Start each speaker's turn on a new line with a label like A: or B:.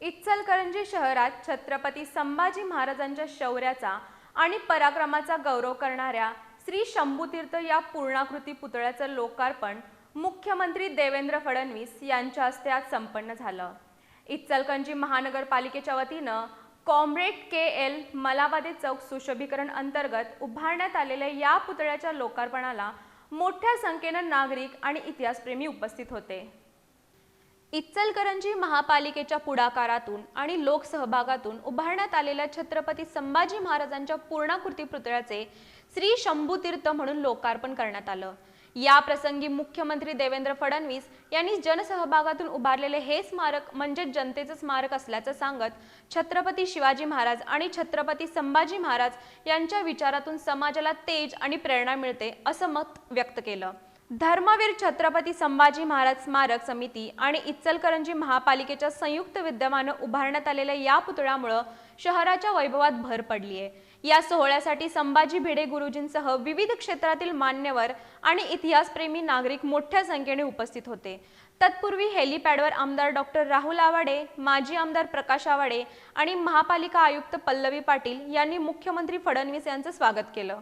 A: इचलकरंजी शहरात छत्रपती संभाजी महाराजांच्या शौर्याचा आणि पराक्रमाचा गौरव करणाऱ्या श्री शंभूतीर्थ या पूर्णाकृती पुतळ्याचं लोकार्पण मुख्यमंत्री देवेंद्र फडणवीस यांच्या हस्ते आज संपन्न झालं. इचलकरंजी महानगरपालिकेच्या वतीनं कॉम्रेड के एल मलावादे चौक सुशोभीकरण अंतर्गत उभारण्यात आलेल्या या पुतळ्याच्या लोकार्पणाला मोठ्या संख्येनं नागरिक आणि इतिहासप्रेमी उपस्थित होते. इचलकरंजी महापालिकेच्या पुढाकारातून आणि लोकसहभागातून उभारण्यात आलेल्या छत्रपती संभाजी महाराजांच्या पूर्णाकृती पुतळ्याचे श्री शंभूतीर्थ म्हणून लोकार्पण करण्यात आलं. या प्रसंगी मुख्यमंत्री देवेंद्र फडणवीस यांनी जनसहभागातून उभारलेले हे स्मारक म्हणजे जनतेचं स्मारक असल्याचं सांगत छत्रपती शिवाजी महाराज आणि छत्रपती संभाजी महाराज यांच्या विचारातून समाजाला तेज आणि प्रेरणा मिळते असं मत व्यक्त केलं. धर्मवीर छत्रपती संभाजी महाराज स्मारक समिती आणि इचलकरंजी महापालिकेच्या संयुक्त विद्यमानं उभारण्यात आलेल्या या पुतळ्यामुळं शहराच्या वैभवात भर पडली आहे या सोहळ्यासाठी संभाजी भिडे गुरुजींसह विविध क्षेत्रातील मान्यवर आणि इतिहासप्रेमी नागरिक मोठ्या संख्येने उपस्थित होते. तत्पूर्वी हेलिपॅडवर आमदार डॉक्टर राहुल आवाडे माजी आमदार प्रकाश आवाडे आणि महापालिका आयुक्त पल्लवी पाटील यांनी मुख्यमंत्री फडणवीस यांचं स्वागत केलं.